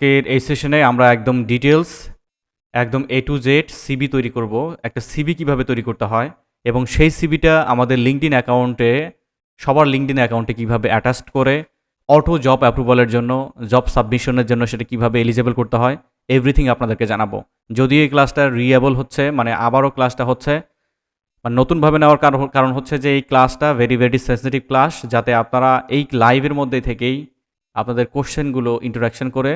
আজকের এই সেশনে আমরা একদম ডিটেলস একদম এ টু জেড সিবি তৈরি করব, একটা সিবি কীভাবে তৈরি করতে হয়, এবং সেই সিবিটা আমাদের লিঙ্কডিন অ্যাকাউন্টে সবার লিঙ্কডিন অ্যাকাউন্টে কীভাবে অ্যাটাচড করে অটো জব অ্যাপ্রুভালের জন্য জব সাবমিশনের জন্য সেটা কীভাবে এলিজেবল করতে হয় এভরিথিং আপনাদেরকে জানাব। যদিও এই ক্লাসটা রিয়েবল হচ্ছে মানে আবারও ক্লাসটা হচ্ছে নতুনভাবে নেওয়ার কারণ কারণ হচ্ছে যে এই ক্লাসটা ভেরি ভেরি সেন্সিটিভ ক্লাস যাতে আপনারা এই লাইভের মধ্যে থেকেই আপনাদের কোশ্চেনগুলো ইন্টারাকশন করে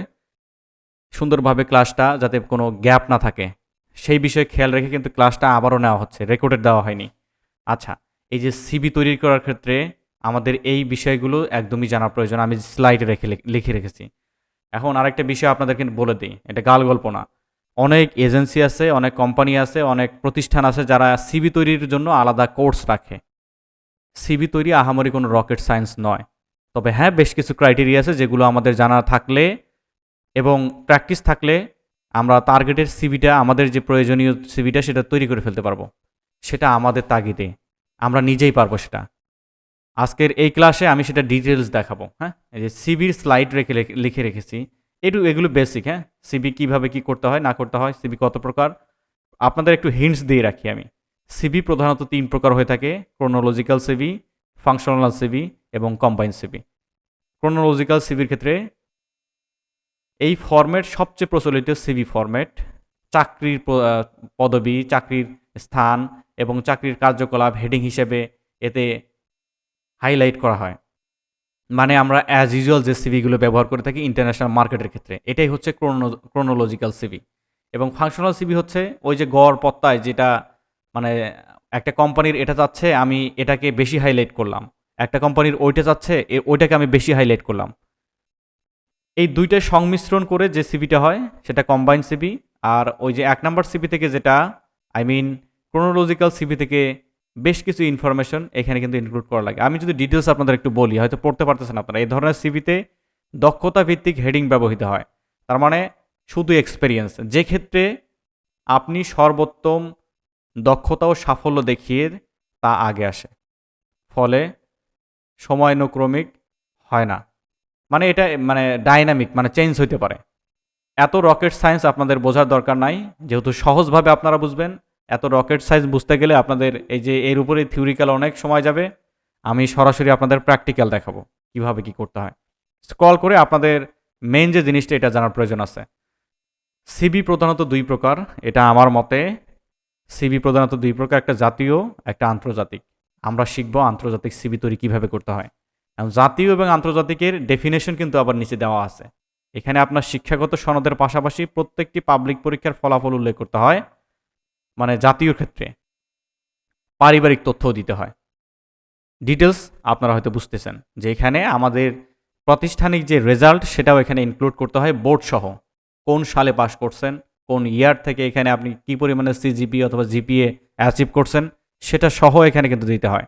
সুন্দরভাবে ক্লাসটা যাতে কোনো গ্যাপ না থাকে। সেই বিষয়ে খেয়াল রেখে কিন্তু ক্লাসটা আবারও নেওয়া হচ্ছে, রেকর্ডেড দেওয়া হয়নি। আচ্ছা এই যে সিবি তৈরি করার ক্ষেত্রে আমাদের এই বিষয়গুলো একদমই জানা প্রয়োজন, আমি স্লাইডে রেখে লিখে রেখেছি। এখন আরেকটা বিষয় আপনাদেরকে বলে দিই, এটা গাল গল্প না। অনেক এজেন্সি আছে, অনেক কোম্পানি আছে, অনেক প্রতিষ্ঠান আছে যারা সিবি তৈরির জন্য আলাদা কোর্স রাখে। সিবি তৈরি আহামরি কোনো রকেট সায়েন্স নয়। তবে হ্যাঁ বেশ কিছু ক্রাইটেরিয়া আছে যেগুলো আমাদের জানা থাকলে এবং প্র্যাকটিস থাকলে আমরা টার্গেটের সিবিটা আমাদের যে প্রয়োজনীয় সিবিটা সেটা তৈরি করে ফেলতে পারব। সেটা আমাদের তাগিদে। আমরা নিজেই পারব সেটা। আজকের এই ক্লাসে আমি সেটা ডিটেলস দেখাবো হ্যাঁ? এই যে সিবির স্লাইড রেখে লেখে- রেখেছি। একটু এগুলো বেসিক হ্যাঁ? সিবি কীভাবে কি করতে হয়, না করতে হয় সিবি কত প্রকার? আপনাদের একটু হিন্টস দিয়ে রাখি আমি। সিবি প্রধানত তিন প্রকার হয়ে থাকে ক্রোনোলজিক্যাল সিবি ফাংশনাল সিবি এবং কম্বাইন সিবি ক্রোনোলজিক্যাল সিবির ক্ষেত্রে এই ফরম্যাট সবচেয়ে প্রচলিত সিভি ফরম্যাট চাকরির পদবি, চাকরির স্থান এবং চাকরির কার্যকলাপ হেডিং হিসেবে এতে হাইলাইট করা হয়। মানে আমরা অ্যাজ ইউজুয়াল যে সিভিগুলো ব্যবহার করে থাকি ইন্টারন্যাশনাল মার্কেটের ক্ষেত্রে, এটাই হচ্ছে ক্রোনো ক্রোনোলজিক্যাল সিভি এবং ফাংশনাল সিভি হচ্ছে ওই যে গড় পত্তায় যেটা মানে একটা কোম্পানির এটা চাচ্ছে, আমি এটাকে বেশি হাইলাইট করলাম। একটা কোম্পানির ওইটা চাচ্ছে ওইটাকে আমি বেশি হাইলাইট করলাম। এই দুইটার সংমিশ্রণ করে যে সিভিটা হয়, সেটা কম্বাইন সিভি আর ওই যে এক নাম্বার সিভি থেকে যেটা আই মিন ক্রোনোলজিক্যাল সিভি থেকে বেশ কিছু ইনফরমেশন এখানে কিন্তু ইনক্লুড করা লাগে। আমি যদি ডিটেলস আপনাদের একটু বলি, হয়তো পড়তে পারতেছেন আপনারা, এই ধরনের সিভিতে দক্ষতা ভিত্তিক হেডিং ব্যবহৃত হয়। তার মানে শুধু এক্সপেরিয়েন্স যে ক্ষেত্রে আপনি সর্বোত্তম দক্ষতা ও সাফল্য দেখিয়ে তা আগে আসে। ফলে সময়ানুক্রমিক হয় না। মানে এটা মানে ডাইনামিক মানে চেঞ্জ হইতে পারে। এত রকেট সায়েন্স আপনাদের বোঝার দরকার নাই, যেহেতু সহজভাবে আপনারা বুঝবেন, এত রকেট সায়েন্স বুঝতে গেলে আপনাদের এই যে, এর উপরে থিওরিক্যাল অনেক সময় যাবে। আমি সরাসরি আপনাদের প্র্যাকটিক্যাল দেখাবো, কীভাবে কি করতে হয়। স্ক্রল করে আপনাদের মেন যে জিনিসটা, এটা জানার প্রয়োজন আছে। সিবি প্রধানত দুই প্রকার, এটা আমার মতে। সিবি প্রধানত দুই প্রকার, একটা জাতীয়, একটা আন্তর্জাতিক। আমরা শিখব আন্তর্জাতিক সিবি তৈরি কীভাবে করতে হয়। জাতীয় এবং আন্তর্জাতিকের ডেফিনেশন কিন্তু আবার নিচে দেওয়া আছে। এখানে আপনার শিক্ষাগত সনদের পাশাপাশি প্রত্যেকটি পাবলিক পরীক্ষার ফলাফল উল্লেখ করতে হয় মানে জাতীয় ক্ষেত্রে। পারিবারিক তথ্যও দিতে হয়। ডিটেলস আপনারা হয়তো বুঝতেছেন যে এখানে আমাদের প্রাতিষ্ঠানিক যে রেজাল্ট সেটাও এখানে ইনক্লুড করতে হয় বোর্ড সহ। কোন সালে পাস করছেন, কোন ইয়ার থেকে এখানে আপনি কি পরিমাণে সিজিপি অথবা জিপিএ অ্যাচিভ করছেন, সেটা সহ এখানে কিন্তু দিতে হয়।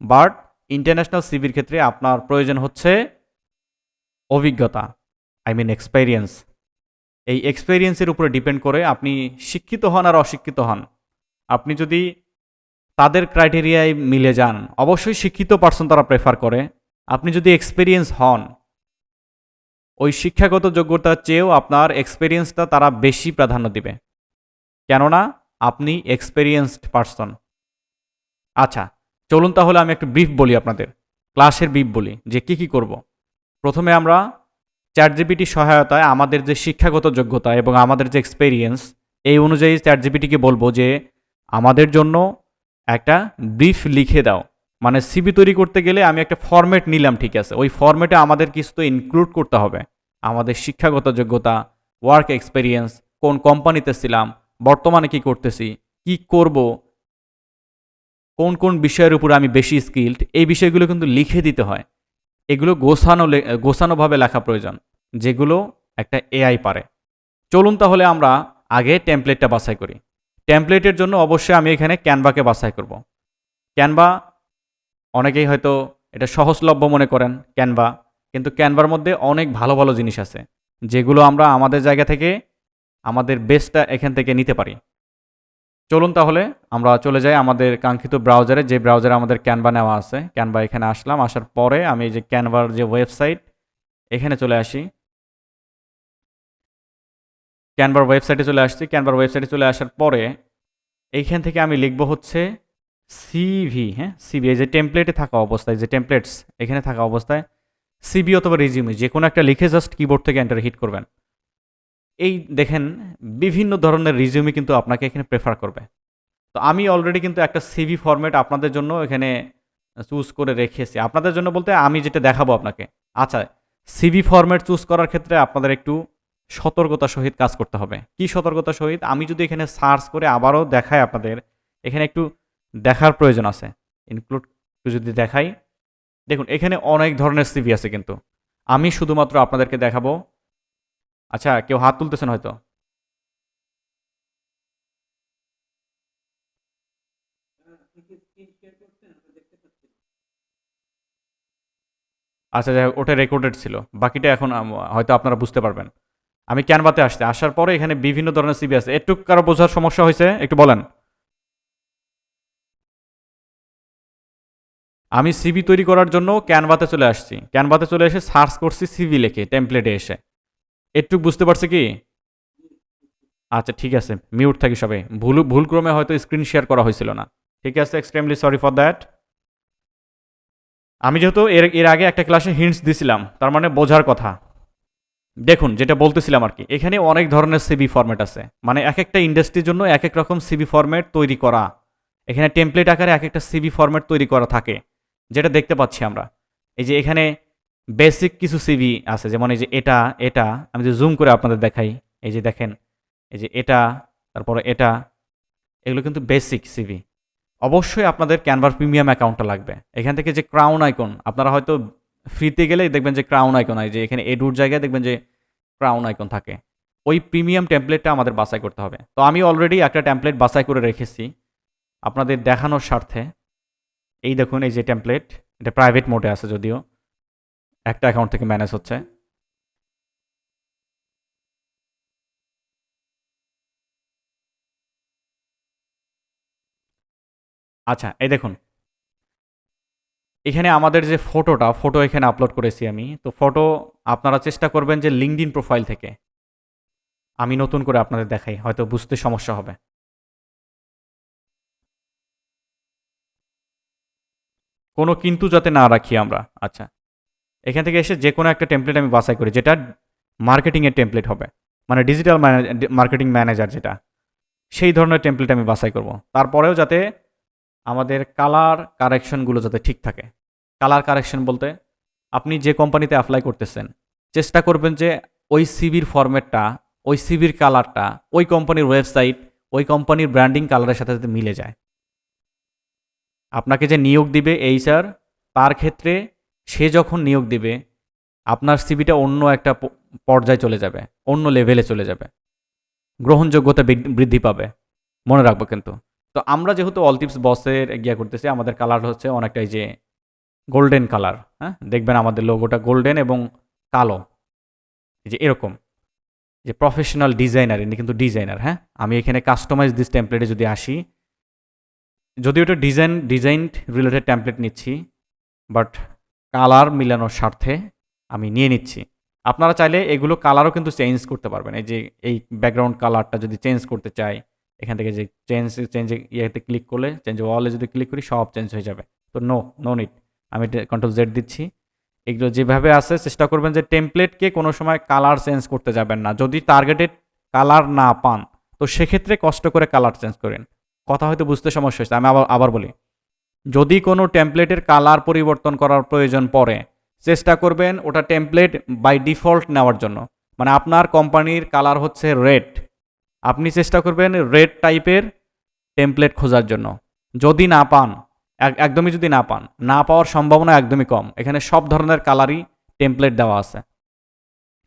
বাট ইন্টারন্যাশনাল সিভির ক্ষেত্রে আপনার প্রয়োজন হচ্ছে অভিজ্ঞতা আই মিন এক্সপেরিয়েন্স এই এক্সপেরিয়েন্সের উপরে ডিপেন্ড করে আপনি শিক্ষিত হন আর অশিক্ষিত হন। আপনি যদি তাদের ক্রাইটেরিয়ায় মিলে যান, অবশ্যই শিক্ষিত পার্সন তারা প্রেফার করে। আপনি যদি এক্সপেরিয়েন্স হন, ওই শিক্ষাগত যোগ্যতার চেয়েও আপনার এক্সপেরিয়েন্সটা তারা বেশি প্রাধান্য দিবে। কেননা, আপনি এক্সপেরিয়েন্সড পার্সন আচ্ছা চলুন তাহলে আমি একটু ব্রিফ বলি আপনাদের। ক্লাসের ব্রিফ বলি যে কি কি করব। প্রথমে আমরা চ্যাট জিপিটির সহায়তায় আমাদের যে শিক্ষাগত যোগ্যতা এবং আমাদের যে এক্সপেরিয়েন্স এই অনুযায়ী চ্যাট জিপিটিকে বলব যে আমাদের জন্য একটা ব্রিফ লিখে দাও। মানে সিবি তৈরি করতে গেলে আমি একটা ফরম্যাট নিলাম, ঠিক আছে? ওই ফরম্যাটে আমাদের কিছু তো ইনক্লুড করতে হবে। আমাদের শিক্ষাগত যোগ্যতা ওয়ার্ক এক্সপেরিয়েন্স কোন কোম্পানিতে ছিলাম, বর্তমানে কি করতেছি, কি করব কোন কোন বিষয়ের উপর আমি বেশি স্কিল্ড এই বিষয়গুলো কিন্তু লিখে দিতে হয়। এগুলো গোছানো গোছানোভাবে লেখা প্রয়োজন, যেগুলো একটা এআই পারে। চলুন তাহলে আমরা আগে টেমপ্লেটটা বাছাই করি। টেমপ্লেটের জন্য অবশ্যই আমি এখানে ক্যানভাকে বাছাই করব। ক্যানভা অনেকেই হয়তো এটা সহজলভ্য মনে করেন ক্যানভা কিন্তু ক্যানভার মধ্যে অনেক ভালো ভালো জিনিস আছে, যেগুলো আমরা আমাদের জায়গা থেকে আমাদের বেস্টটা এখান থেকে নিতে পারি। চলুন তাহলে, আমরা চলে যাই আমাদের কাঙ্ক্ষিত ব্রাউজারে যে ব্রাউজারে আমাদের ক্যানভা নেওয়া আছে ক্যানভা এখানে আসলাম, আসার পরে আমি যে ক্যানভার যে ওয়েবসাইট এখানে চলে আসি। ক্যানভার ওয়েবসাইটে চলে আসছি। ক্যানভার ওয়েবসাইটে চলে আসার পরে, এইখান থেকে আমি লিখব হচ্ছে সিভি হ্যাঁ? সিভি এই যে টেমপ্লেটে থাকা অবস্থায়, যে টেমপ্লেটস এখানে থাকা অবস্থায় সিবি অথবা রিজিউমে যে কোনো একটা লিখে জাস্ট কিবোর্ড থেকে এন্টার হিট করবেন। এই দেখেন, বিভিন্ন ধরনের রিজিউমে কিন্তু আপনাকে এখানে প্রেফার করবে। তো আমি অলরেডি কিন্তু একটা সিভি ফরম্যাট আপনাদের জন্য এখানে চুজ করে রেখেছি। আপনাদের জন্য বলতে আমি যেটা দেখাবো আপনাকে। আচ্ছা সিভি ফরম্যাট চুজ করার ক্ষেত্রে আপনাদের একটু সতর্কতা সহিত কাজ করতে হবে। কি সতর্কতা সহিত? আমি যদি এখানে সার্চ করে আবারও দেখাই আপনাদের, এখানে একটু দেখার প্রয়োজন আছে। ইনক্লুড যদি দেখাই। দেখুন, এখানে অনেক ধরনের সিভি আছে কিন্তু। আমি শুধুমাত্র আপনাদেরকে দেখাবো আচ্ছা কেউ হাত তুলতেছেন হয়তো। আচ্ছা যাই হোক, ওটা রেকর্ডেড ছিল। বাকিটা এখন হয়তো আপনারা বুঝতে পারবেন। আমি ক্যানভাতে আসতে আসার পরে এখানে বিভিন্ন ধরনের সিবি আছে। একটু কারও বোঝার সমস্যা হয়েছে? একটু বলেন। আমি সিবি তৈরি করার জন্য ক্যানভাতে চলে আসছি। ক্যানভাতে চলে এসে সার্চ করছি সিবি লেখে টেমপ্লেটে এসে। একটু বুঝতে পারছে কি? আচ্ছা ঠিক আছে। মিউট থাকি সবে। ভুল, ভুলক্রমে হয়তো স্ক্রিন শেয়ার করা হয়েছিল না। ঠিক আছে এক্সট্রিমলি সরি ফর দ্যাট আমি যেহেতু এর এর আগে একটা ক্লাসে হিন্টস দিছিলাম, তার মানে বোঝার কথা। দেখুন, যেটা বলতেছিলাম আর কি, এখানে অনেক ধরনের সিবি ফরম্যাট আছে। মানে এক একটা ইন্ডাস্ট্রির জন্য এক এক রকম সিবি ফরম্যাট তৈরি করা। এখানে টেমপ্লেট আকারে এক একটা সিবি ফরম্যাট তৈরি করা থাকে, যেটা দেখতে পাচ্ছি আমরা। এই যে এখানে বেসিক কিছু সিভি আছে, যেমন এই যে এটা এটা, আমি যে জুম করে আপনাদের দেখাই, এই যে দেখেন, এই যে এটা, তারপরে এটা, এগুলো কিন্তু বেসিক সিভি অবশ্যই আপনাদের ক্যানভার প্রিমিয়াম অ্যাকাউন্টটা লাগবে। এখান থেকে যে ক্রাউন আইকন আপনারা হয়তো ফ্রিতে গেলেই দেখবেন যে ক্রাউন আইকন হয় যে এখানে এডুর জায়গায় দেখবেন যে ক্রাউন আইকন থাকে। ওই প্রিমিয়াম টেমপ্লেটটা আমাদের বাছাই করতে হবে। তো আমি অলরেডি একটা টেমপ্লেট বাছাই করে রেখেছি, আপনাদের দেখানোর স্বার্থে। এই দেখুন, এই যে টেমপ্লেট এটা প্রাইভেট মোডে আছে যদিও। একটা অ্যাকাউন্ট থেকে ম্যানেজ হচ্ছে। আচ্ছা এই দেখুন। এখানে আমাদের যে ফটোটা ফটো এখানে আপলোড করেছি আমি। তো ফটো আপনারা চেষ্টা করবেন যে লিঙ্কডিন প্রোফাইল থেকে আমি নতুন করে আপনাদের দেখাই, হয়তো বুঝতে সমস্যা হবে। কোনো কিন্তু যাতে না রাখি আমরা। আচ্ছা। এখান থেকে এসে যে কোনো একটা টেমপ্লেট আমি বাছাই করি, যেটা মার্কেটিংয়ের টেমপ্লেট হবে। মানে ডিজিটাল মার্কেটিং ম্যানেজার যেটা, সেই ধরনের টেমপ্লেট আমি বাছাই করব। তারপরেও যাতে আমাদের কালার কারেকশনগুলো যাতে ঠিক থাকে। কালার কারেকশন বলতে, আপনি যে কোম্পানিতে অ্যাপ্লাই করতেছেন, চেষ্টা করবেন যে ওই সিবির ফরম্যাটটা ওই সিবির কালারটা ওই কোম্পানির ওয়েবসাইট ওই কোম্পানির ব্র্যান্ডিং কালারের সাথে যাতে মিলে যায়। আপনাকে যে নিয়োগ দিবে এইচআর তার ক্ষেত্রে সে যখন নিয়োগ দিবে, আপনার সিবিটা অন্য একটা পর্যায়ে চলে যাবে, অন্য লেভেলে চলে যাবে। গ্রহণযোগ্যতা বৃদ্ধি- পাবে। মনে রাখব কিন্তু। তো আমরা যেহেতু অল টিপস বসের গিয়া করতেছি, আমাদের কালার হচ্ছে অনেকটাই যে গোল্ডেন কালার হ্যাঁ? দেখবেন আমাদের লোগোটা গোল্ডেন এবং কালো। যে এরকম। যে প্রফেশনাল ডিজাইনার ইনি কিন্তু ডিজাইনার হ্যাঁ? আমি এখানে কাস্টমাইজ দিস টেমপ্লেটে যদি আসি যদি ওটা ডিজাইন ডিজাইন রিলেটেড টেমপ্লেট নিচ্ছি বাট কালার মিলানোর স্বার্থে আমি নিয়ে নিচ্ছি। আপনারা চাইলে এগুলো কালারও কিন্তু চেঞ্জ করতে পারবেন। এই যে এই ব্যাকগ্রাউন্ড কালারটা যদি চেঞ্জ করতে চাই, এখান থেকে যে চেঞ্জ চেঞ্জ ইয়েতে ক্লিক করলে চেঞ্জ ওয়ালে যদি ক্লিক করি, সব চেঞ্জ হয়ে যাবে। তো নো নো নিট আমি কন্ট্রোল জেড দিচ্ছি। এগুলো যেভাবে আছে, চেষ্টা করবেন যে টেমপ্লেটকে কোনো সময় কালার চেঞ্জ করতে যাবেন না। যদি টার্গেটেড কালার না পান, তো সেক্ষেত্রে কষ্ট করে কালার চেঞ্জ করেন। কথা হয়তো বুঝতে সমস্যা হচ্ছে আমি আবার আবার বলি। যদি কোনো টেমপ্লেটের কালার পরিবর্তন করার প্রয়োজন পড়ে, চেষ্টা করবেন ওটা টেমপ্লেট বাই ডিফল্ট নেওয়ার জন্য। মানে আপনার কোম্পানির কালার হচ্ছে রেড আপনি চেষ্টা করবেন রেড টাইপের টেমপ্লেট খোঁজার জন্য। যদি না পান একদমই যদি না পান, না পাওয়ার সম্ভাবনা একদমই কম। এখানে সব ধরনের কালারই টেমপ্লেট দেওয়া আছে।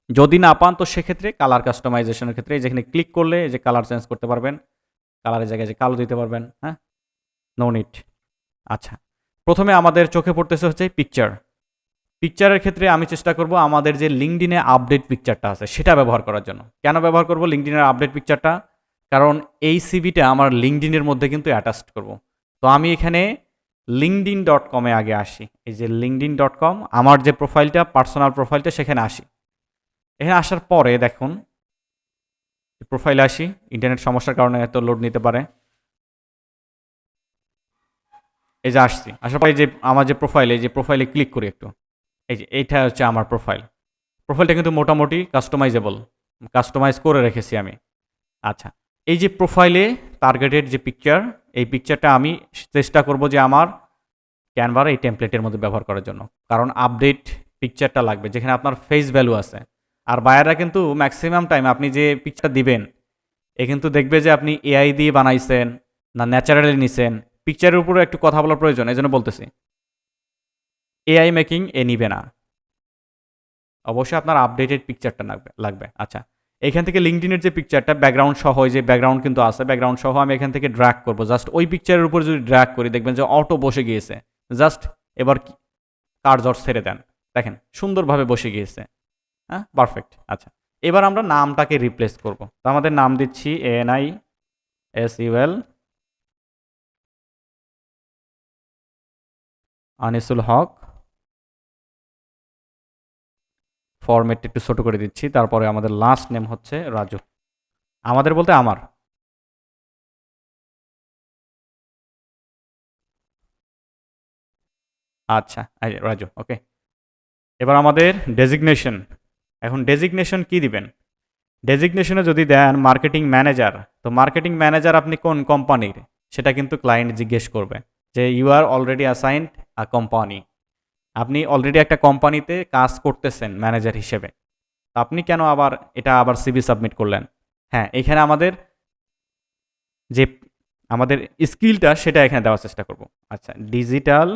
যদি না পান, তো সেক্ষেত্রে কালার কাস্টমাইজেশনের ক্ষেত্রে যেখানে ক্লিক করলে যে কালার চেঞ্জ করতে পারবেন। কালারের জায়গায় যে কালো দিতে পারবেন হ্যাঁ? নো নিট আচ্ছা প্রথমে আমাদের চোখে পড়তেছে হচ্ছে পিকচার পিকচারের ক্ষেত্রে আমি চেষ্টা করব আমাদের যে লিঙ্কডিনে আপডেট পিকচারটা আছে, সেটা ব্যবহার করার জন্য। কেন ব্যবহার করব লিঙ্কডিনের আপডেট পিকচারটা কারণ এই সিভিটা আমার লিঙ্কডিনের মধ্যে কিন্তু অ্যাটাচড করব। তো আমি এখানে লিঙ্কডিন ডট কমে আগে আসি। এই যে লিঙ্কডিন ডট কম আমার যে প্রোফাইলটা পার্সোনাল প্রোফাইলটা সেখানে আসি। এখানে আসার পরে দেখুন প্রোফাইলে আসি। ইন্টারনেট সমস্যার কারণে এত লোড নিতে পারে। এই যে আসছি, আসার পরে যে আমার যে প্রোফাইল এই যে প্রোফাইলে ক্লিক করি একটু। এই যে এইটা হচ্ছে আমার প্রোফাইল প্রোফাইলটা কিন্তু মোটামুটি কাস্টমাইজেবল কাস্টমাইজ করে রেখেছি আমি। আচ্ছা এই যে প্রোফাইলে টার্গেটেড যে পিকচার এই পিকচারটা আমি চেষ্টা করব যে আমার ক্যানভার এই টেমপ্লেটের মধ্যে ব্যবহার করার জন্য। কারণ আপডেট পিকচারটা লাগবে, যেখানে আপনার ফেস ভ্যালু আছে। আর বায়াররা কিন্তু ম্যাক্সিমাম টাইম আপনি যে পিকচার দিবেন, এ কিন্তু দেখবে যে আপনি এআই দিয়ে বানাইছেন, না ন্যাচারালি নিছেন। পিকচারের উপরে একটু কথা বলার প্রয়োজন, এই জন্য বলতেছি। এআই মেকিং এ নিবে না অবশ্যই আপনার আপডেটেড পিকচারটা লাগবে লাগবে। আচ্ছা এখান থেকে লিঙ্কডিনের যে পিকচারটা ব্যাকগ্রাউন্ড সহ যে ব্যাকগ্রাউন্ড কিন্তু আছে ব্যাকগ্রাউন্ড সহ আমি এখান থেকে ড্র্যাক করব। জাস্ট ওই পিকচারের উপর যদি ড্র্যাক করি, দেখবেন যে অটো বসে গিয়েছে। জাস্ট এবার কার্যর ছেড়ে দেন। দেখেন, সুন্দরভাবে বসে গিয়েছে। হ্যাঁ পারফেক্ট আচ্ছা। এবার আমরা নামটাকে রিপ্লেস করব। তো আমাদের নাম দিচ্ছি N I S UL Anisul Haque ফরম্যাটটা একটু ছোট করে দিচ্ছি, তারপরে আমাদের লাস্ট নেম হচ্ছে রাজু। আমাদের বলতে আমার। আচ্ছা রাজু ওকে এবার আমাদের ডেজিগনেশন এখন ডেজিগনেশন কি দিবেন? ডেজিগনেশনে যদি দেন মার্কেটিং ম্যানেজার তো মার্কেটিং ম্যানেজার আপনি কোন কোম্পানির সেটা কিন্তু ক্লায়েন্ট জিজ্ঞেস করবে। যে you are already assigned a company আপনি অলরেডি একটা কোম্পানিতে কাজ করতেছেন ম্যানেজার হিসেবে। আপনি কেন আবার এটা আবার সিবি সাবমিট করলেন? হ্যাঁ এখানে আমাদের যে আমাদের স্কিলটা সেটা এখানে দেওয়ার চেষ্টা করব। আচ্ছা ডিজিটাল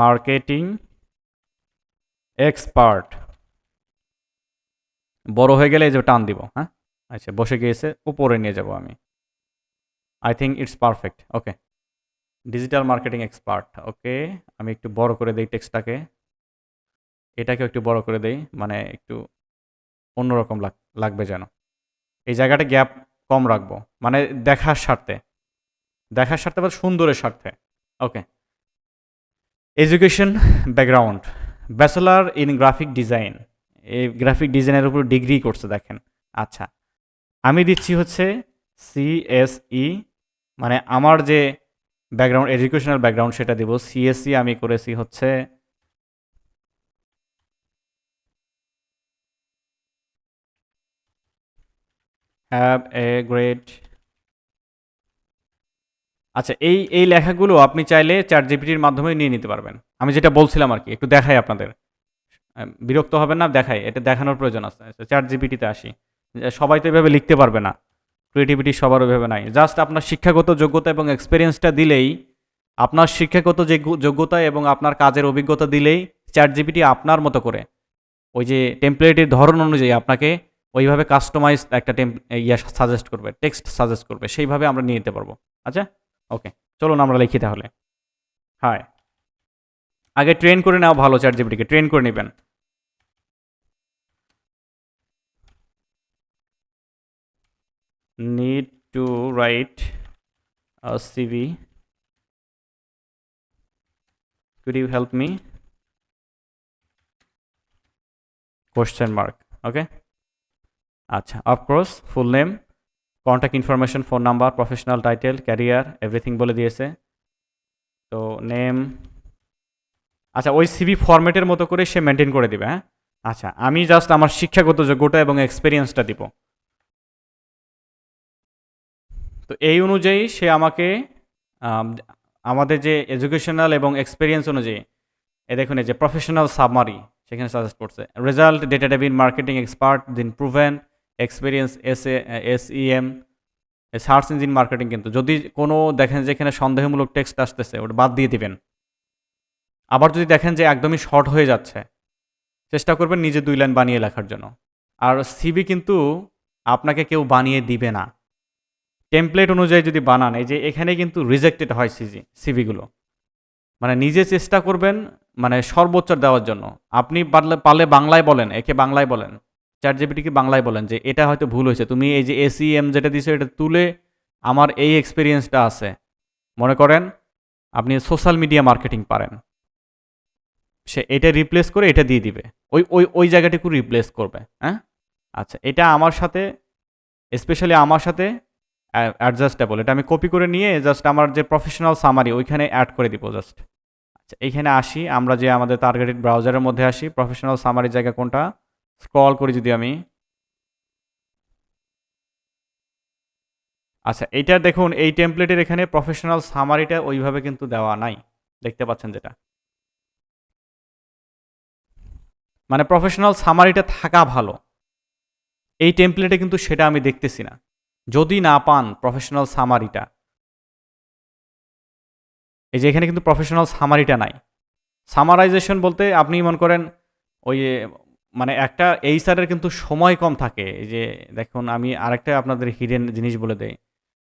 মার্কেটিং এক্সপার্ট বড় হয়ে গেলে এই যে টান দিব হ্যাঁ? আচ্ছা বসে গিয়েছে, উপরে নিয়ে যাব আমি। I think it's perfect okay digital marketing expert okay আমি একটু বড় করে দেই টেক্সটটাকে। এটাকেও একটু বড় করে দেই মানে একটু অন্যরকম লাগবে যেন। এই জায়গাটা গ্যাপ কম রাখব মানে দেখার স্বার্থে। দেখার স্বার্থে বা সুন্দরের স্বার্থে। Okay education background bachelor in graphic design এই গ্রাফিক ডিজাইনের উপর ডিগ্রি করছে, দেখেন। আচ্ছা। আমি দিচ্ছি হচ্ছে সিএসই মানে আমার যে ব্যাকগ্রাউন্ড এডুকেশনাল ব্যাকগ্রাউন্ড সেটা দিব। সিএসসি আমি করেছি হচ্ছে হ্যাভ এ গ্রেট আচ্ছা এই এই লেখাগুলো আপনি চাইলে চার জিপিটির মাধ্যমে নিয়ে নিতে পারবেন। আমি যেটা বলছিলাম আর কি, একটু দেখাই আপনাদের। বিরক্ত হবেন না, দেখাই। এটা দেখানোর প্রয়োজন আছে। চার জিপিটিতে আসি। সবাই তো এভাবে লিখতে পারবে না। ক্রিয়েটিভিটি সবার ওইভাবে নাই। জাস্ট আপনার শিক্ষাগত যোগ্যতা এবং এক্সপিরিয়েন্সটা দিলেই, আপনার শিক্ষাগত যে যোগ্যতা এবং আপনার কাজের অভিজ্ঞতা দিলেই চ্যাট জিপিটি আপনার মতো করে। ওই যে টেমপ্লেটের ধরন অনুযায়ী আপনাকে ওইভাবে কাস্টমাইজ একটা টেম ইয়া সাজেস্ট করবে টেক্সট সাজেস্ট করবে, সেইভাবে আমরা নিয়ে নিতে পারব। আচ্ছা? ওকে চলুন আমরা লিখি তাহলে। হ্যাঁ আগে ট্রেন করে নেওয়া ভালো চ্যাট জিপিটিকে ট্রেন করে নেবেন। Need to write a CV. Could you help me? Question mark. Okay. Of course full name contact information phone number professional title career everything বলে দিয়েছে তো নেম আচ্ছা ওই সিভি ফরম্যাটের মতো করে সে মেনটেন করে দিবে হ্যাঁ আচ্ছা আমি জাস্ট আমার শিক্ষাগত যোগ্যতা এবং এক্সপিরিয়েন্সটা দিব তো এই অনুযায়ী সে আমাকে আমাদের যে এডুকেশনাল এবং এক্সপিরিয়েন্স অনুযায়ী, এ দেখুন এই যে প্রফেশনাল সাবমারি সেখানে সাজেস্ট করছে। Result data driven marketing expert দিন proven experience S S E M search engine marketing কিন্তু। যদি কোনো দেখেন যে এখানে সন্দেহমূলক টেক্সট আসতেছে, ওটা বাদ দিয়ে দিবেন। আবার যদি দেখেন যে একদমই শর্ট হয়ে যাচ্ছে, চেষ্টা করবেন নিজে দুই লাইন বানিয়ে লেখার জন্য। আর সিবি কিন্তু আপনাকে কেউ বানিয়ে দিবে না। টেমপ্লেট অনুযায়ী যদি বানান, এই যে এখানে কিন্তু রিজেক্টেড হয় সিজি সিভিগুলো মানে নিজে চেষ্টা করবেন মানে সর্বোচ্চ দেওয়ার জন্য। আপনি পারলে পারলে বাংলায় বলেন, একে বাংলায় বলেন। চ্যাট জিপিটিকে বাংলায় বলেন যে, এটা হয়তো ভুল হয়েছে। তুমি এই যে এসিএম যেটা দিছো এটা তুলে আমার এই এক্সপিরিয়েন্সটা আছে। মনে করেন, আপনি সোশ্যাল মিডিয়া মার্কেটিং পারেন। সে এটা রিপ্লেস করে এটা দিয়ে দিবে। ওই ওই ওই জায়গাটুকু রিপ্লেস করবে হ্যাঁ? আচ্ছা এটা আমার সাথে স্পেশালি আমার সাথে অ্যাডজাস্টেবল এটা আমি কপি করে নিয়ে জাস্ট আমার যে প্রফেশনাল সামারি ওইখানে অ্যাড করে দিব জাস্ট আচ্ছা এইখানে আসি, আমরা যে আমাদের টার্গেটেড ব্রাউজারের মধ্যে আসি প্রফেশনাল সামারি জায়গা কোনটা? স্ক্রল করি যদি আমি। আচ্ছা এইটা দেখুন, এই টেমপ্লেটের এখানে প্রফেশনাল সামারিটা ওইভাবে কিন্তু দেওয়া নাই। দেখতে পাচ্ছেন যেটা? মানে প্রফেশনাল সামারিটা থাকা ভালো। এই টেমপ্লেটে কিন্তু সেটা আমি দেখতেছি না। যদি না পান প্রফেশনাল সামারিটা এই যে এখানে কিন্তু প্রফেশনাল সামারিটা নাই। সামারাইজেশন বলতে আপনি মনে করেন ওই মানে একটা এই স্যারের কিন্তু সময় কম থাকে। এই যে দেখুন, আমি আরেকটা আপনাদের হিডেন জিনিস বলে দেই।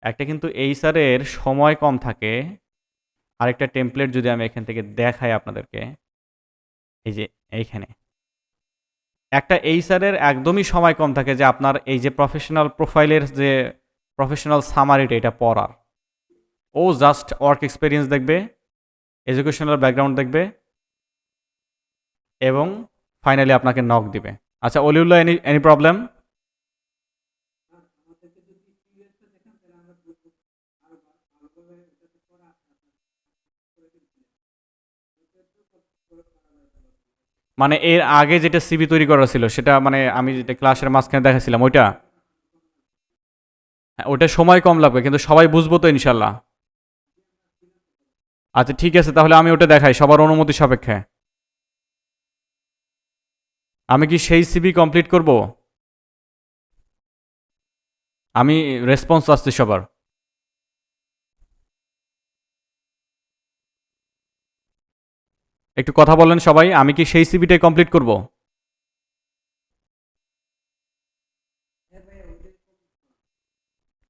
একটা কিন্তু এই স্যারের সময় কম থাকে। আরেকটা টেমপ্লেট যদি আমি এখান থেকে দেখাই আপনাদেরকে। এই যে এইখানে। একটা এই স্যারের একদমই সময় কম থাকে যে আপনার এই যে প্রফেশনাল প্রোফাইলের যে প্রফেশনাল সামারিটা এটা পড়ার। ও জাস্ট ওয়ার্ক এক্সপিরিয়েন্স দেখবে এডুকেশনাল ব্যাকগ্রাউন্ড দেখবে এবং ফাইনালি আপনাকে নক দিবে। আচ্ছা অলিউল্লাহ এনি এনি প্রবলেম মানে এর আগে যেটা সিবি তৈরি করা ছিল, সেটা মানে আমি যেটা ক্লাসের মাঝখানে দেখাছিলাম, ওইটা? হ্যাঁ ওটা সময় কম লাগবে, কিন্তু সবাই বুঝব তো ইনশাল্লাহ আচ্ছা ঠিক আছে, তাহলে আমি ওটা দেখাই, সবার অনুমতি সাপেক্ষে। আমি কি সেই সিবি কমপ্লিট করব? আমি রেসপন্স আসছি সবার। একটু কথা বলেন সবাই, আমি কি সেই সিবিটাই কমপ্লিট করব?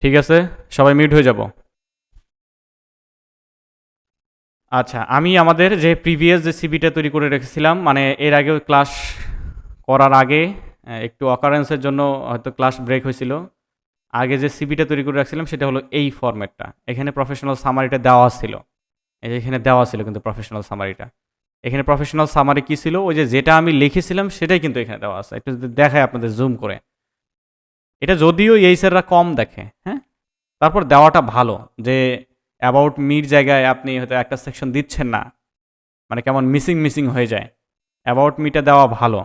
ঠিক আছে, সবাই মিউট হয়ে যাব। আচ্ছা আমি আমাদের যে প্রিভিয়াস যে সিবিটা তৈরি করে রেখেছিলাম মানে এর আগে ক্লাস করার আগে একটু অকারেন্সের জন্য হয়তো ক্লাস ব্রেক হয়েছিল। আগে যে সিবিটা তৈরি করে রাখছিলাম, সেটা হলো এই ফরম্যাটটা এখানে প্রফেশনাল সামারিটা দেওয়া ছিল। এখানে দেওয়া ছিল কিন্তু প্রফেশনাল সামারিটা এখানে প্রফেশনাল সামারি কী ছিল? ওই যে যেটা আমি লিখেছিলাম, সেটাই কিন্তু এখানে দেওয়া আছে। একটু যদি দেখায় আপনাদের জুম করে। এটা যদিও এই স্যাররা কম দেখে হ্যাঁ? তারপর দেওয়াটা ভালো যে অ্যাবাউট মির জায়গায় আপনি হয়তো একটা সেকশন দিচ্ছেন না। মানে কেমন মিসিং মিসিং হয়ে যায়। অ্যাবাউট মিটা দেওয়া ভালো।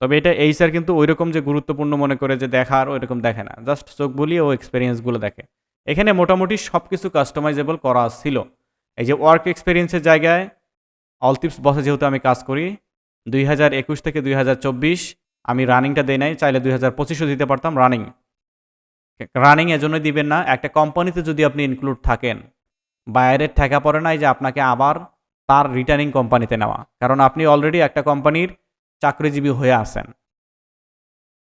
তবে এটা এই স্যার কিন্তু ওই রকম যে গুরুত্বপূর্ণ মনে করে যে দেখার ওই রকম দেখে না। জাস্ট চোখ বলিয়ে ও এক্সপিরিয়েন্সগুলো দেখে। এখানে মোটামুটি সব কিছু কাস্টমাইজেবল করা ছিল। এই যে ওয়ার্ক এক্সপিরিয়েন্সের জায়গায় অলটিপস বসে যেহেতু আমি কাজ করি, দুই হাজার একুশ থেকে দুই হাজার চব্বিশ আমি রানিংটা দেই নাই, চাইলে দুই হাজার পঁচিশও দিতে পারতাম রানিং রানিং এজন্যই দিবেন না, একটা কোম্পানিতে যদি আপনি ইনক্লুড থাকেন, বাইরের ঠেকা পড়ে নাই যে আপনাকে আবার তার রিটার্নিং কোম্পানিতে নেওয়া। কারণ আপনি অলরেডি একটা কোম্পানির চাকরিজীবী হয়ে আছেন।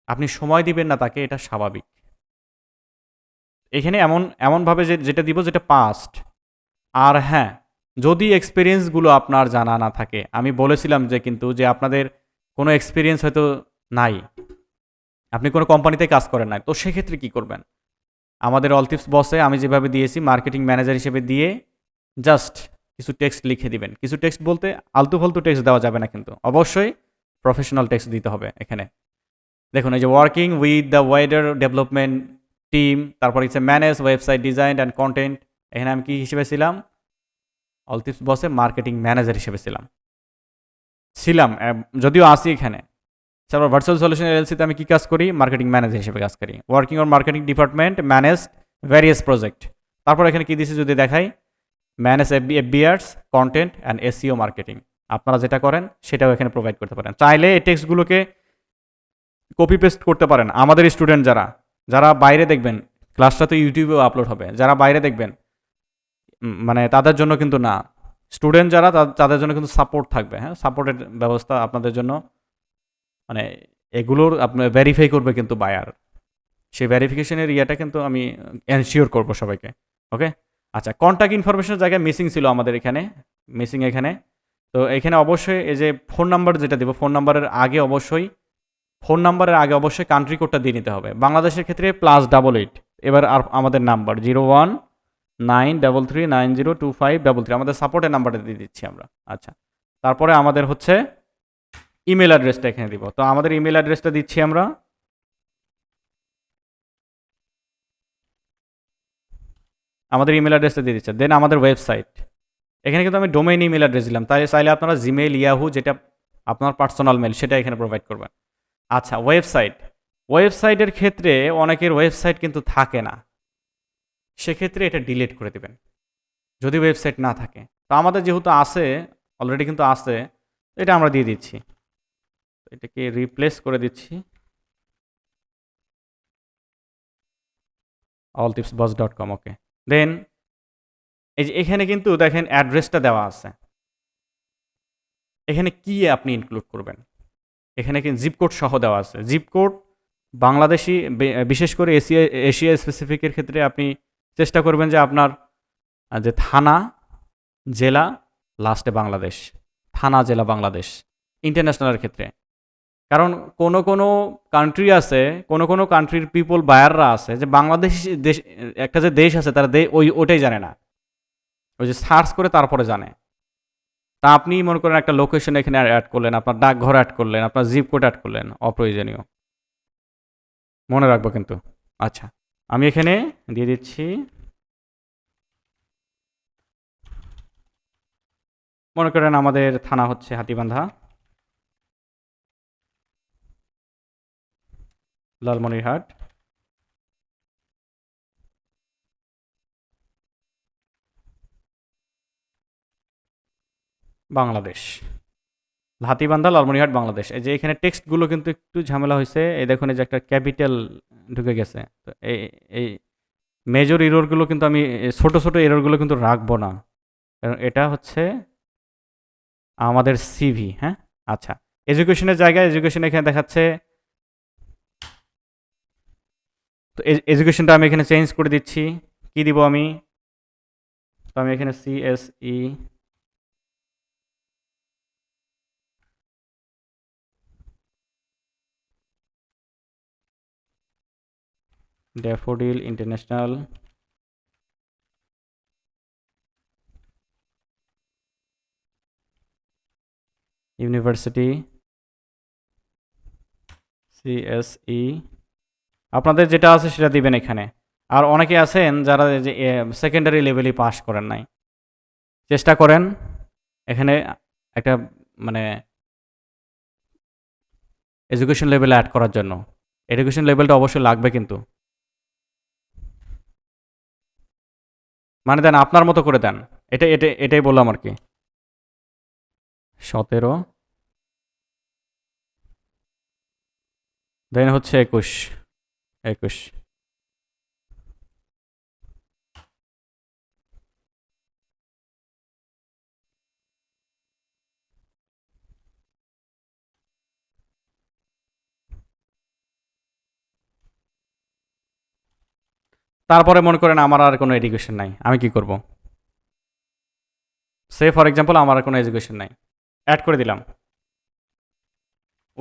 আপনি সময় দিবেন না তাকে, এটা স্বাভাবিক। এখানে এমন, এমনভাবে যে, যেটা দিব, যেটা পাস্ট আর হ্যাঁ যদি এক্সপিরিয়েন্সগুলো আপনার জানা না থাকে, আমি বলেছিলাম যে কিন্তু যে আপনাদের কোনো এক্সপিরিয়েন্স হয়তো নাই। আপনি কোনো কোম্পানিতে কাজ করেন নাই, তো সেক্ষেত্রে কি করবেন? আমাদের অলটিপস বসে আমি যেভাবে দিয়েছি মার্কেটিং ম্যানেজার হিসেবে দিয়ে জাস্ট কিছু টেক্সট লিখে দিবেন। কিছু টেক্সট বলতে আলতু ফালতু টেক্সট দেওয়া যাবে না কিন্তু, অবশ্যই প্রফেশনাল টেক্সট দিতে হবে এখানে। দেখুন, এই যে working with the wider development team তারপর হচ্ছে manage website design and content এখানে আমি কী হিসেবে ছিলাম? অলটিপস বসে মার্কেটিং ম্যানেজার হিসেবে ছিলাম। ছিলাম যদিও আসি এখানে। তারপর ভার্চুয়াল সলিউশন এলসিতে আমি কী কাজ করি? মার্কেটিং ম্যানেজার হিসেবে কাজ করি। Working on marketing department manage various project তারপর এখানে কী দিয়েছি যদি দেখাই? Manage এফবিআরস content and SEO marketing আপনারা যেটা করেন, সেটাও এখানে প্রোভাইড করতে পারেন। চাইলে এই টেক্সটগুলোকে কপি পেস্ট করতে পারেন। আমাদের স্টুডেন্ট যারা যারা বাইরে দেখবেন ক্লাসটা তো ইউটিউবেও আপলোড হবে। যারা বাইরে দেখবেন মানে তাদের জন্য কিন্তু না। স্টুডেন্ট যারা তাদের জন্য কিন্তু সাপোর্ট থাকবে হ্যাঁ? সাপোর্টের ব্যবস্থা আপনাদের জন্য মানে এগুলোর আপনার ভেরিফাই করবে কিন্তু বায়ার সেই ভেরিফিকেশনের ইয়েটা কিন্তু আমি এনশিওর করব সবাইকে ওকে আচ্ছা কন্ট্যাক্ট ইনফরমেশনের জায়গায় মিসিং ছিল আমাদের এখানে মিসিং এখানে। তো এখানে অবশ্যই এই যে ফোন নাম্বার যেটা দেবো ফোন নাম্বারের আগে অবশ্যই ফোন নাম্বারের আগে অবশ্যই কান্ট্রি কোডটা দিয়ে নিতে হবে। বাংলাদেশের ক্ষেত্রে প্লাস ডাবল এইট এবার আর আমাদের number zero one nine double three nine zero two five double three. আমাদের সাপোর্টের নাম্বারটা দিয়ে দিচ্ছি আমরা। আচ্ছা তারপরে আমাদের হচ্ছে ইমেল অ্যাড্রেসটা এখানে দিব। তো আমাদের ইমেল অ্যাড্রেসটা দিচ্ছি আমরা। আমাদের ইমেল অ্যাড্রেসটা দিয়ে দিচ্ছে। দেন আমাদের ওয়েবসাইট এখানে কিন্তু আমি ডোমেইন ইমেল অ্যাড্রেস দিলাম। তাই চাইলে আপনারা জিমেইল ইয়াহু যেটা আপনার পার্সোনাল মেল সেটা এখানে প্রোভাইড করবেন। আচ্ছা ওয়েবসাইট ওয়েবসাইটের ক্ষেত্রে অনেকের ওয়েবসাইট কিন্তু থাকে না। সেক্ষেত্রে এটা ডিলিট করে দেবেন। যদি ওয়েবসাইট না থাকে। তো আমাদের যেহেতু আছে অলরেডি কিন্তু আছে এটা আমরা দিয়ে দিচ্ছি। এটাকে রিপ্লেস করে দিচ্ছি। All tips boss dot com okay then এই যে এখানে কিন্তু দেখেন অ্যাড্রেসটা দেওয়া আছে। এখানে কি আপনি ইনক্লুড করবেন? এখানে কিন্তু জিপ কোড সহ দেওয়া আছে। জিপ কোড বাংলাদেশি বিশেষ করে এশিয়া এশিয়া স্পেসিফিকের ক্ষেত্রে আপনি চেষ্টা করবেন যে আপনার যে থানা, জেলা লাস্টে বাংলাদেশ। থানা, জেলা, বাংলাদেশ। ইন্টারন্যাশনালের ক্ষেত্রে। কারণ কোনো কোনো কান্ট্রি আছে, কোনো কোনো কান্ট্রির পিপল বায়াররা আছে, যে বাংলাদেশ দেশ, একটা যে দেশ আছে, তারা ওই, ওটাই জানে না। ওই যে সার্চ করে তারপরে জানে। তা আপনি মনে করেন একটা লোকেশন এখানে অ্যাড করলেন, আপনার ডাকঘর অ্যাড করলেন, আপনার জিপ কোড অ্যাড করলেন, অপ্রয়োজনীয়। মনে রাখব কিন্তু। আচ্ছা। আমি এখানে দিয়ে দিচ্ছি মনে করেন আমাদের থানা হচ্ছে হাতিবান্ধা। লালমনিরহাট। বাংলাদেশ। হাতিবান্ধা লালমনিরহাট, বাংলাদেশ। এই যে এখানে টেক্সটগুলো কিন্তু একটু ঝামেলা হয়েছে এই দেখুন, এই যে একটা ক্যাপিটাল ঢুকে গেছে। তো এই এই মেজর এররগুলো কিন্তু আমি ছোট ছোট এররগুলো কিন্তু রাখব না। কারণ এটা হচ্ছে আমাদের সিভি হ্যাঁ? আচ্ছা এডুকেশনের জায়গায় এডুকেশন এখানে দেখাচ্ছে। তো এডুকেশনটা আমি এখানে চেঞ্জ করে দিচ্ছি। কি দিব আমি? তো আমি এখানে CSE Daffodil international university CSE আপনাদের যেটা আছে সেটা দিবেন এখানে। আর অনেকে আছেন যারা যে সেকেন্ডারি লেভেলে পাস করেন নাই। চেষ্টা করেন এখানে একটা মানে এডুকেশন লেভেলে অ্যাড করার জন্য। এডুকেশন লেভেলটা অবশ্যই লাগবে কিন্তু। মানে দেন আপনার মতো করে দেন। এটা এটা, এটাই বললাম আর কি। সতেরো। দেন হচ্ছে একুশ। একুশ। তারপরে মনে করেন আমার আর কোনো এডুকেশন নাই, আমি কি করব? সে ফর এক্সাম্পল আমার আর কোনো এডুকেশন নাই। অ্যাড করে দিলাম।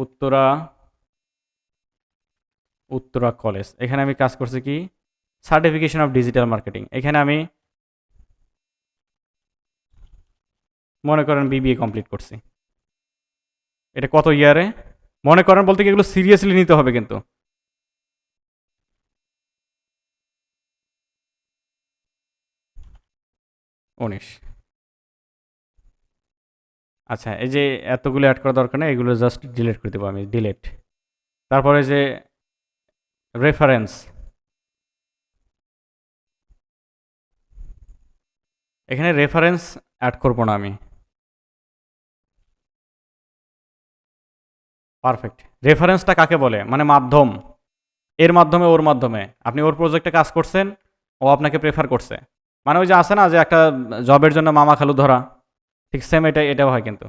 উত্তরা উত্তরা কলেজ এখানে আমি কাজ করছি কি? সার্টিফিকেশন অফ ডিজিটাল মার্কেটিং এখানে আমি মনে করেন বিবিএ কমপ্লিট করছি। এটা কত ইয়ারে মনে করেন বলতে কি এগুলো সিরিয়াসলি নিতে হবে কিন্তু। উনিশ। আচ্ছা এই যে এতগুলো অ্যাড করা দরকার নেই, এগুলো জাস্ট ডিলিট করে দেবো আমি ডিলিট তারপরে যে রেফারেন্স এখানে রেফারেন্স অ্যাড করব না আমি। পারফেক্ট রেফারেন্সটা কাকে বলে? মানে মাধ্যম। এর মাধ্যমে, ওর মাধ্যমে। আপনি ওর প্রজেক্টে কাজ করছেন, ও আপনাকে প্রেফার করছে। মানে ওই যে আছে না যে একটা জবের জন্য মামা খালু ধরা, ঠিক সেম এটা এটাও হয় কিন্তু।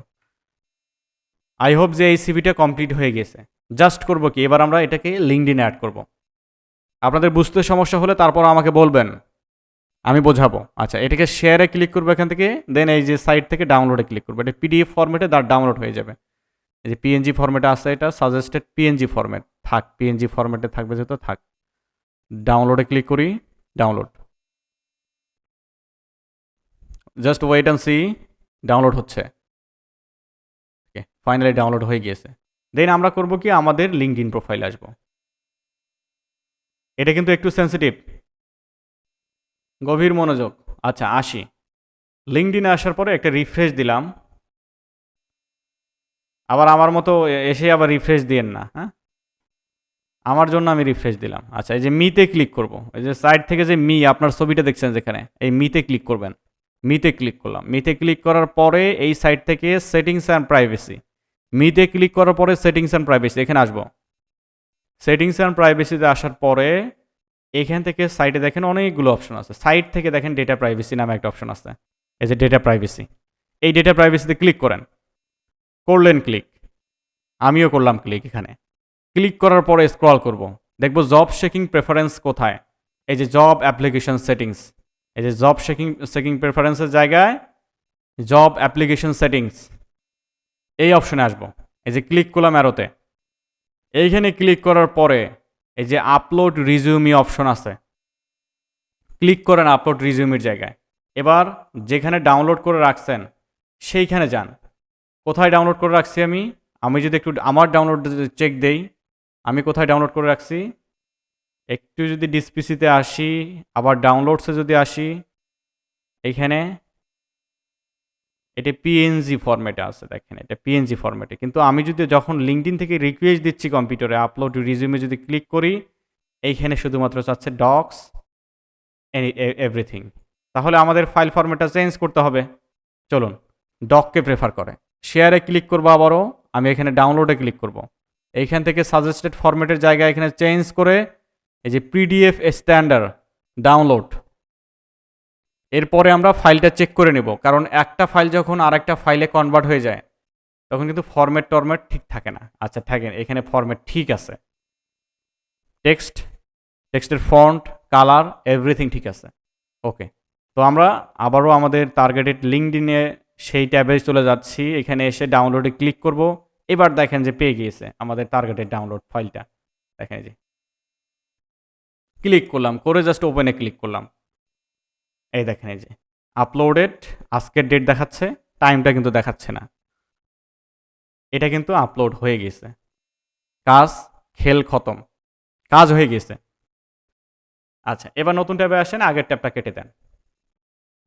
আই হোপ যে এই সিভিটা কমপ্লিট হয়ে গেছে। জাস্ট করব কি? এবার আমরা এটাকে লিঙ্কডিনে অ্যাড করব। আপনাদের বুঝতে সমস্যা হলে তারপর আমাকে বলবেন। আমি বোঝাবো। আচ্ছা এটাকে শেয়ারে ক্লিক করব এখান থেকে দেন এই যে সাইট থেকে ডাউনলোডে ক্লিক করব। এটা পিডিএফ ফরম্যাটে তার ডাউনলোড হয়ে যাবে। এই যে পিএনজি ফরম্যাটে আছে এটা সাজেস্টেড পিএনজি ফরম্যাট থাক পিএনজি ফরম্যাটে থাকবে যেহেতু, থাক। ডাউনলোডে ক্লিক করি download just wait and see download হচ্ছে। ওকে ফাইনালি ডাউনলোড হয়ে গিয়েছে। দেন আমরা করব কি? আমাদের লিঙ্কড ইন প্রোফাইলে আসব। এটা কিন্তু একটু সেন্সিটিভ গভীর মনোযোগ। আচ্ছা আসি। লিঙ্কড ইনে আসার পরে একটা রিফ্রেশ দিলাম। আবার আমার মতো এসে আবার রিফ্রেশ দিয়েন না হ্যাঁ? আমার জন্য আমি রিফ্রেশ দিলাম। আচ্ছা এই যে মিতে ক্লিক করব। এই যে সাইড থেকে যে মি আপনার ছবিটা দেখছেন যেখানে, এই মিতে ক্লিক করবেন। মিতে ক্লিক করলাম। মিতে ক্লিক করার পরে এই সাইড থেকে সেটিংস অ্যান্ড প্রাইভেসি মিতে ক্লিক করার পরে সেটিংস অ্যান্ড প্রাইভেসি এখানে আসব। সেটিংস অ্যান্ড প্রাইভেসিতে আসার পরে এখান থেকে সাইটে দেখেন অনেকগুলো অপশন আছে। সাইট থেকে দেখেন ডেটা প্রাইভেসি নামে একটা অপশন আছে। এই যে ডেটা প্রাইভেসি এই ডেটা প্রাইভেসিতে ক্লিক করেন। করলেন ক্লিক আমিও করলাম ক্লিক এখানে। ক্লিক করার পরে স্ক্রল করব। দেখব জব শেকিং প্রেফারেন্স কোথায়? এই যে জব অ্যাপ্লিকেশন সেটিংস এই যে জব শেকিং শেকিং প্রেফারেন্সের জায়গায় জব অ্যাপ্লিকেশন সেটিংস এই অপশনে আসব। এই যে ক্লিক করলাম অ্যারোতে এইখানে ক্লিক করার পরে এই যে আপলোড রিজিউমি অপশন আছে। ক্লিক করেন আপলোড রিজিউমির জায়গায়। এবার যেখানে ডাউনলোড করে রাখছেন, সেইখানে যান। কোথায় ডাউনলোড করে রাখছি আমি? আমি যদি একটু আমার ডাউনলোড চেক দেই, আমি কোথায় ডাউনলোড করে রাখছি? একটু যদি ডিসপিসিতে আসি, আবার ডাউনলোডসে যদি আসি, এইখানে এটা পিএনজি ফরম্যাটে আছে, দেখেন এটা পিএনজি ফরম্যাটে কিন্তু আমি যদি যখন লিঙ্কডিন থেকে রিকোয়েস্ট দিচ্ছি কম্পিউটারে আপলোড রিজিউমে যদি ক্লিক করি, এইখানে শুধুমাত্র চাচ্ছে ডক্স এভরিথিং তাহলে আমাদের ফাইল ফরম্যাটটা চেঞ্জ করতে হবে। চলুন ডককে প্রেফার করে। শেয়ারে ক্লিক করব আবারও, আমি এখানে ডাউনলোডে ক্লিক করব। এইখান থেকে সাজেস্টেড ফরম্যাটের জায়গায় এখানে চেঞ্জ করে এই যে পিডিএফ স্ট্যান্ডার্ড ডাউনলোড এরপরে আমরা ফাইলটা চেক করে নেব। কারণ একটা ফাইল যখন আরেকটা ফাইলে কনভার্ট হয়ে যায়, তখন কিন্তু ফরম্যাট টরম্যাট ঠিক থাকে না। আচ্ছা থাকে এখানে ফরম্যাট ঠিক আছে। টেক্সট টেক্সটের ফন্ট কালার এভরিথিং ঠিক আছে। ওকে তো আমরা আবারও আমাদের টার্গেটেড লিঙ্কডিনে সেই ট্যাবে চলে যাচ্ছি। এখানে এসে ডাউনলোডে ক্লিক করব। এবার দেখেন যে পেয়ে গিয়েছে আমাদের টার্গেটেড ডাউনলোড ফাইলটা দেখেন যে ক্লিক করলাম, করে জাস্ট ওপেনে ক্লিক করলাম। এই দেখেন এই যে আপলোডেড আজকের ডেট দেখাচ্ছে টাইমটা কিন্তু দেখাচ্ছে না। এটা কিন্তু আপলোড হয়ে গেছে। কাজ, খেল খতম। কাজ হয়ে গেছে। আচ্ছা এবার নতুন ট্যাবে আসেন, আগের ট্যাবটা কেটে দেন।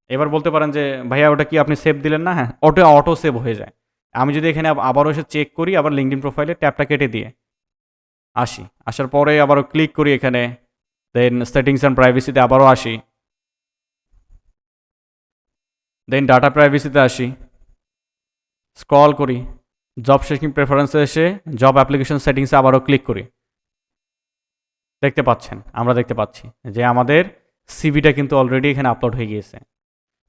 এবার বলতে পারেন যে, ভাইয়া, ওটা কি আপনি সেভ দিলেন না? হ্যাঁ অটো অটো সেভ হয়ে যায়। আমি যদি এখানে আবারও এসে চেক করি, আবার লিঙ্কডিন প্রোফাইলে ট্যাবটা কেটে দিয়ে আসি। আসার পরে আবারও ক্লিক করি এখানে। দেন সেটিংস অ্যান্ড প্রাইভেসিতে আবারও আসি। দেন ডাটা প্রাইভেসিতে আসি। স্ক্রল করি। জব শেকিং প্রেফারেন্সে এসে জব অ্যাপ্লিকেশন সেটিংসে আবারও ক্লিক করি। দেখতে পাচ্ছেন, আমরা দেখতে পাচ্ছি যে আমাদের সিভিটা কিন্তু অলরেডি এখানে আপলোড হয়ে গিয়েছে।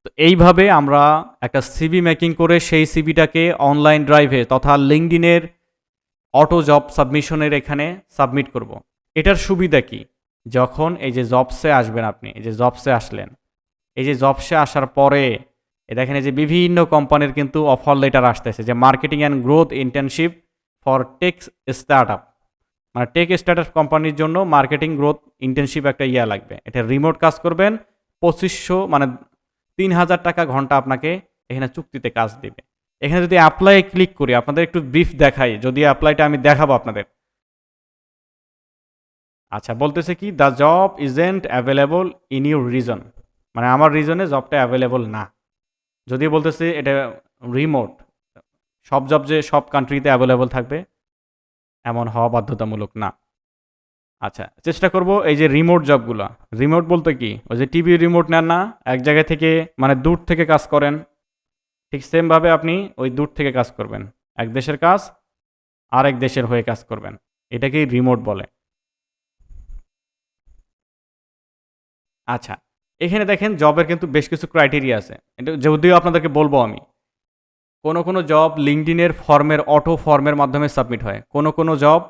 তো এইভাবে আমরা একটা সিভি মেকিং করে সেই সিভিটাকে অনলাইন ড্রাইভে তথা লিঙ্কডিনের অটো জব সাবমিশনের এখানে সাবমিট করব। এটার সুবিধা কি? যখন এই যে জবসে আসবেন আপনি, এই যে জবসে আসলেন, এই যে জবসে আসার পরে এ দেখেন এই যে বিভিন্ন কোম্পানির কিন্তু অফার লেটার আসতেছে যে marketing and growth internship for tech start up মানে টেক স্টার্ট আপ কোম্পানির জন্য মার্কেটিং গ্রোথ ইন্টার্নশিপ একটা ইয়া লাগবে। এটা রিমোট কাজ করবেন, পঁচিশশো মানে তিন হাজার টাকা ঘণ্টা আপনাকে এখানে চুক্তিতে কাজ দেবে। এখানে যদি অ্যাপ্লাই ক্লিক করি, আপনাদের একটু ব্রিফ দেখাই, যদি অ্যাপ্লাইটা আমি দেখাবো আপনাদের। আচ্ছা বলতেছে কি the job isn't available in your region মানে আমার রিজনে জবটা অ্যাভেলেবল না। যদি বলতেছে এটা রিমোট সব জব যে সব কান্ট্রিতে অ্যাভেলেবল থাকবে, এমন হওয়া বাধ্যতামূলক না। আচ্ছা চেষ্টা করব এই যে রিমোট জবগুলো রিমোট বলতে কি? ওই যে টিভি রিমোট নেন না, এক জায়গা থেকে মানে দূর থেকে কাজ করেন। ঠিক সেমভাবে আপনি ওই দূর থেকে কাজ করবেন। এক দেশের কাজ, আরেক দেশের হয়ে কাজ করবেন। এটাকেই রিমোট বলে। আচ্ছা এখানে দেখেন জবের কিন্তু বেশ কিছু ক্রাইটেরিয়া আছে। এটা যদিও আপনাদেরকে বলব আমি। কোনো কোনো জব লিঙ্কডিনের ফর্মের অটো ফর্মের মাধ্যমে সাবমিট হয়। কোনো কোনো জব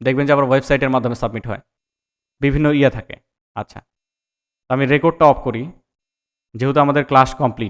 দেখবেন যে আবার ওয়েবসাইটের মাধ্যমে সাবমিট হয়। বিভিন্ন ইয়ে থাকে। আচ্ছা আমি রেকর্ডটা অফ করি। যেহেতু আমাদের ক্লাস কমপ্লিট